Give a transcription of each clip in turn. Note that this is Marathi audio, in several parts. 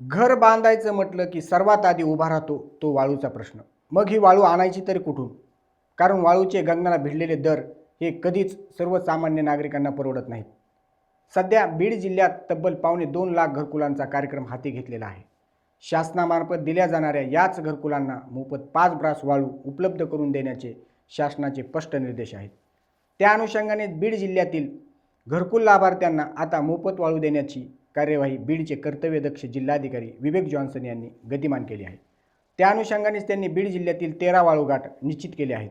घर बांधायचं म्हटलं की सर्वात आधी उभा राहतो तो वाळूचा प्रश्न. मग ही वाळू आणायची तरी कुठून? कारण वाळूचे गगनाला भिडलेले दर हे कधीच सर्वसामान्य नागरिकांना परवडत नाहीत. सध्या बीड जिल्ह्यात तब्बल पावणे दोन लाख घरकुलांचा कार्यक्रम हाती घेतलेला आहे. शासनामार्फत दिल्या जाणाऱ्या याच घरकुलांना मोफत पाच ब्रास वाळू उपलब्ध करून देण्याचे शासनाचे स्पष्ट निर्देश आहेत. त्या अनुषंगाने बीड जिल्ह्यातील घरकुल लाभार्थ्यांना आता मोफत वाळू देण्याची कार्यवाही बीडचे कर्तव्यदक्ष जिल्हाधिकारी विवेक जॉन्सन यांनी गतिमान केली आहे. त्या अनुषंगानेच त्यांनी बीड जिल्ह्यातील तेरा वाळूघाट निश्चित केले आहेत.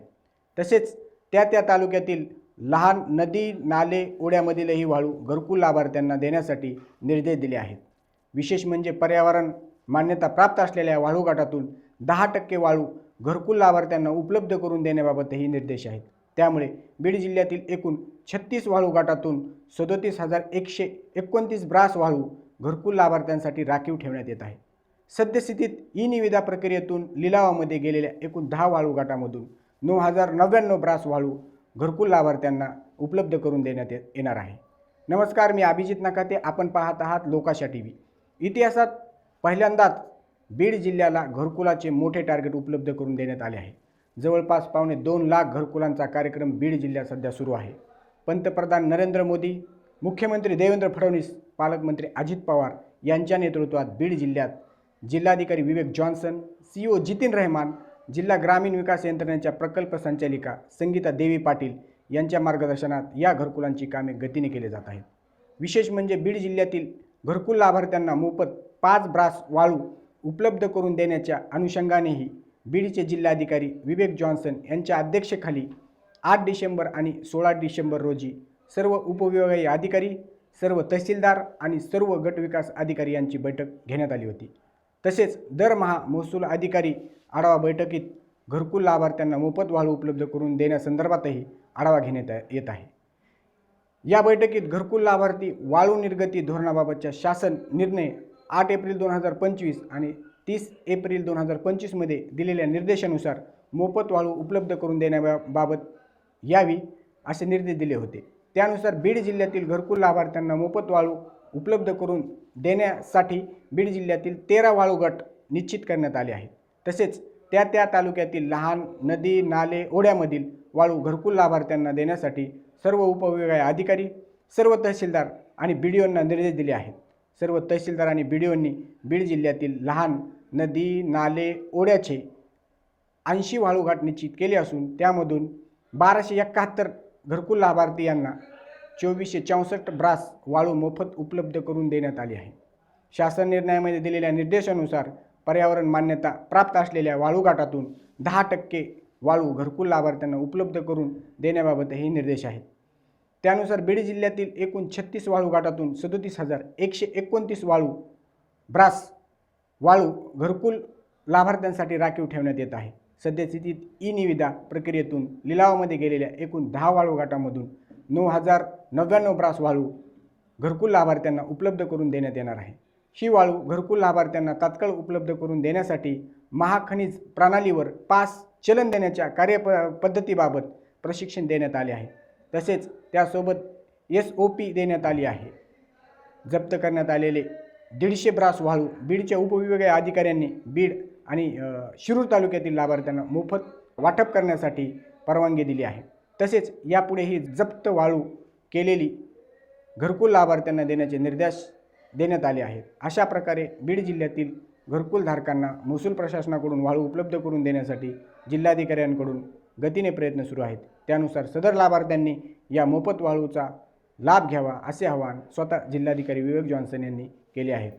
तसेच त्या त्या तालुक्यातील लहान नदी नाले ओढ्यामधीलही वाळू घरकुल लाभार्थ्यांना देण्यासाठी निर्देश दिले आहेत. विशेष म्हणजे पर्यावरण मान्यता प्राप्त असलेल्या वाळूघाटातून दहा टक्के वाळू घरकुल लाभार्थ्यांना उपलब्ध करून देण्याबाबतही निर्देश आहेत. त्यामुळे बीड जिल्ह्यातील एकूण छत्तीस वाळू गटातून सदोतीस हजार एकशे एकोणतीस ब्रास वाळू घरकुल लाभार्थ्यांसाठी राखीव ठेवण्यात येत आहे. सद्यस्थितीत ई निविदा प्रक्रियेतून लिलावामध्ये गेलेल्या एकूण दहा वाळू गटामधून नऊ हजार नव्याण्णव ब्रास वाळू घरकुल लाभार्थ्यांना उपलब्ध करून देण्यात येणार आहे. नमस्कार मी अभिजित नकाते. आपण पाहत आहात लोकाशा टी व्ही इतिहासात पहिल्यांदाच बीड जिल्ह्याला घरकुलाचे मोठे टार्गेट उपलब्ध करून देण्यात आले आहे. जवळपास पावणे दोन लाख घरकुलांचा कार्यक्रम बीड जिल्ह्यात सध्या सुरू आहे. पंतप्रधान नरेंद्र मोदी मुख्यमंत्री देवेंद्र फडणवीस पालकमंत्री अजित पवार यांच्या नेतृत्वात बीड जिल्ह्यात जिल्हाधिकारी Vivek Johnson C O Jitin Rahman जिल्हा ग्रामीण विकास यंत्रणेच्या प्रकल्प संचालिका संगीता देवी पाटील यांच्या मार्गदर्शनात या घरकुलांची कामे गतीने केली जात आहेत. विशेष म्हणजे बीड जिल्ह्यातील घरकुल लाभार्थ्यांना मोफत पाच ब्रास वाळू उपलब्ध करून देण्याच्या अनुषंगानेही बीडचे जिल्हाधिकारी विवेक जॉन्सन यांच्या अध्यक्षतेखाली आठ डिसेंबर आणि सोळा डिसेंबर रोजी सर्व उपविभागीय अधिकारी सर्व तहसीलदार आणि सर्व गटविकास अधिकारी यांची बैठक घेण्यात आली होती. तसेच दरमहा महसूल अधिकारी आढावा बैठकीत घरकुल लाभार्थ्यांना मोफत वाळू उपलब्ध करून देण्यासंदर्भातही आढावा घेण्यात येत आहे. या बैठकीत घरकुल लाभार्थी वाळू निर्गती धोरणाबाबतच्या शासन निर्णय आठ एप्रिल दोन हजार पंचवीस आणि तीस एप्रिल दोन हजार पंचवीसमध्ये दिलेल्या निर्देशानुसार मोफत वाळू उपलब्ध करून देण्याबाबत यावी असे निर्देश दिले होते. त्यानुसार बीड जिल्ह्यातील घरकुल लाभार्थ्यांना मोफत वाळू उपलब्ध करून देण्यासाठी बीड जिल्ह्यातील तेरा वाळू गट निश्चित करण्यात आले आहेत. तसेच त्या त्या तालुक्यातील लहान नदी नाले ओढ्यामधील वाळू घरकुल लाभार्थ्यांना देण्यासाठी सर्व उपविभागीय अधिकारी सर्व तहसीलदार आणि बी डी ओंना निर्देश दिले आहेत. सर्व तहसीलदार आणि बी डीओंनी बीड जिल्ह्यातील लहान नदी नाले ओढ्याचे ऐंशी वाळूघाट निश्चित केले असून त्यामधून बाराशे एकाहत्तर घरकुल लाभार्थी यांना चोवीसशे चौसष्ट ब्रास वाळू मोफत उपलब्ध करून देण्यात आली आहे. शासन निर्णयामध्ये दिलेल्या निर्देशानुसार पर्यावरण मान्यता प्राप्त असलेल्या वाळूघाटातून दहा टक्के वाळू घरकुल लाभार्थ्यांना उपलब्ध करून देण्याबाबत हे निर्देश आहेत. त्यानुसार बीड जिल्ह्यातील एकूण छत्तीस वाळूघाटातून सदोतीस हजार एकशे एकोणतीस वाळू ब्रास वाळू घरकुल लाभार्थ्यांसाठी राखीव ठेवण्यात येत आहे. सद्यस्थितीत ई निविदा प्रक्रियेतून लिलावामध्ये गेलेल्या एकूण दहा वाळूघाटामधून नऊ हजार नव्याण्णव ब्रास वाळू घरकुल लाभार्थ्यांना उपलब्ध करून देण्यात येणार आहे. ही वाळू घरकुल लाभार्थ्यांना तात्काळ उपलब्ध करून देण्यासाठी महाखनिज प्रणालीवर पास चलन देण्याच्या कार्यप पद्धतीबाबत प्रशिक्षण देण्यात आले आहे. तसेच त्यासोबत एस ओ पी देण्यात आली आहे. जप्त करण्यात आलेले दीडशे ब्रास वाळू बीडच्या उपविभागीय अधिकाऱ्यांनी बीड आणि शिरूर तालुक्यातील लाभार्थ्यांना मोफत वाटप करण्यासाठी परवानगी दिली आहे. तसेच यापुढेही जप्त वाळू केलेली घरकुल लाभार्थ्यांना देण्याचे निर्देश देण्यात आले आहेत. अशा प्रकारे बीड जिल्ह्यातील घरकुलधारकांना महसूल प्रशासनाकडून वाळू उपलब्ध करून देण्यासाठी जिल्हाधिकाऱ्यांकडून गतीने प्रयत्न सुरू आहेत. त्यानुसार सदर लाभार्थ्यांनी या मोफत वाळूचा लाभ घ्यावा असे आवाहन स्वतः जिल्हाधिकारी विवेक जॉन्सन यांनी केले आहेत